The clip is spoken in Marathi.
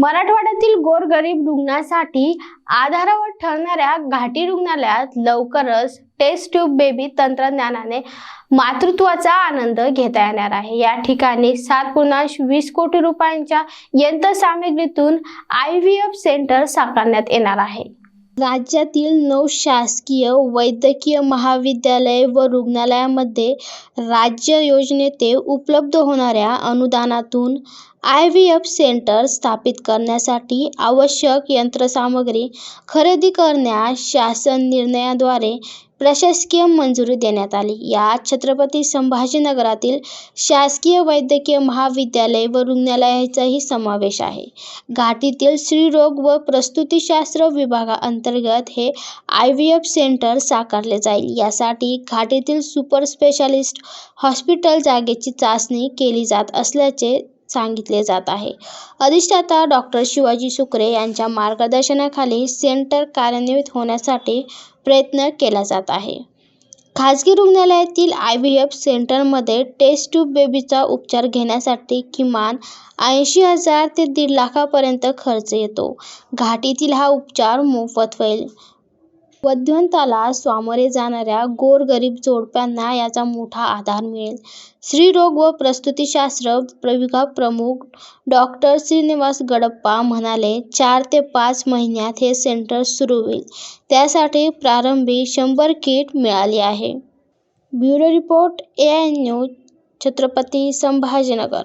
मराठवाड्यातील गोरगरीब रुग्णासाठी आधारावर ठरणाऱ्या घाटी रुग्णालयात लवकरच टेस्ट ट्यूब बेबी तंत्रज्ञानाने मातृत्वाचा आनंद घेता येणार आहे. या ठिकाणी सात पूर्णांश वीस कोटी रुपयांच्या यंत्रसामग्रीतून आय व्ही एफ सेंटर साकारण्यात येणार आहे. राज्यातील नऊ शासकीय वैद्यकीय महाविद्यालय व रुग्णालयामध्ये राज्य योजनेते उपलब्ध होणाऱ्या अनुदानातून आय व्ही एफ सेंटर स्थापित करण्यासाठी आवश्यक यंत्रसामग्री खरेदी करण्यास शासन निर्णयाद्वारे प्रशासकीय मंजुरी देण्यात आली. यात छत्रपती संभाजीनगरातील शासकीय वैद्यकीय महाविद्यालय व रुग्णालयाचाही समावेश आहे. घाटीतील स्त्रीरोग व प्रस्तुतीशास्त्र विभागाअंतर्गत हे आय व्ही एफ सेंटर साकारले जाईल. यासाठी घाटीतील सुपर स्पेशालिस्ट हॉस्पिटल जागेची चाचणी केली जात असल्याचे सांगितले जात आहे. अधिष्ठाता डॉक्टर शिवाजी सुकरे यांच्या मार्गदर्शनाखाली सेंटर कार्यान्वित होण्यासाठी प्रयत्न केला जात आहे. खाजगी रुग्णालयातील आय व्ही एफ सेंटरमध्ये टेस्ट ट्यूब बेबीचा उपचार घेण्यासाठी किमान ऐंशी हजार ते दीड लाखापर्यंत खर्च येतो. घाटीतील हा उपचार मोफत होईल. वध्यंताला सामोरे जाणाऱ्या गोरगरीब जोडप्यांना याचा मोठा आधार मिळेल. स्त्रीरोग व प्रसूतीशास्त्र विभाग प्रमुख डॉक्टर श्रीनिवास गडप्पा म्हणाले चार ते पाच महिन्यात हे सेंटर सुरू होईल. त्यासाठी प्रारंभी शंभर किट मिळाली आहे. Bureau report A I news Chhatrapati Sambhajinagar.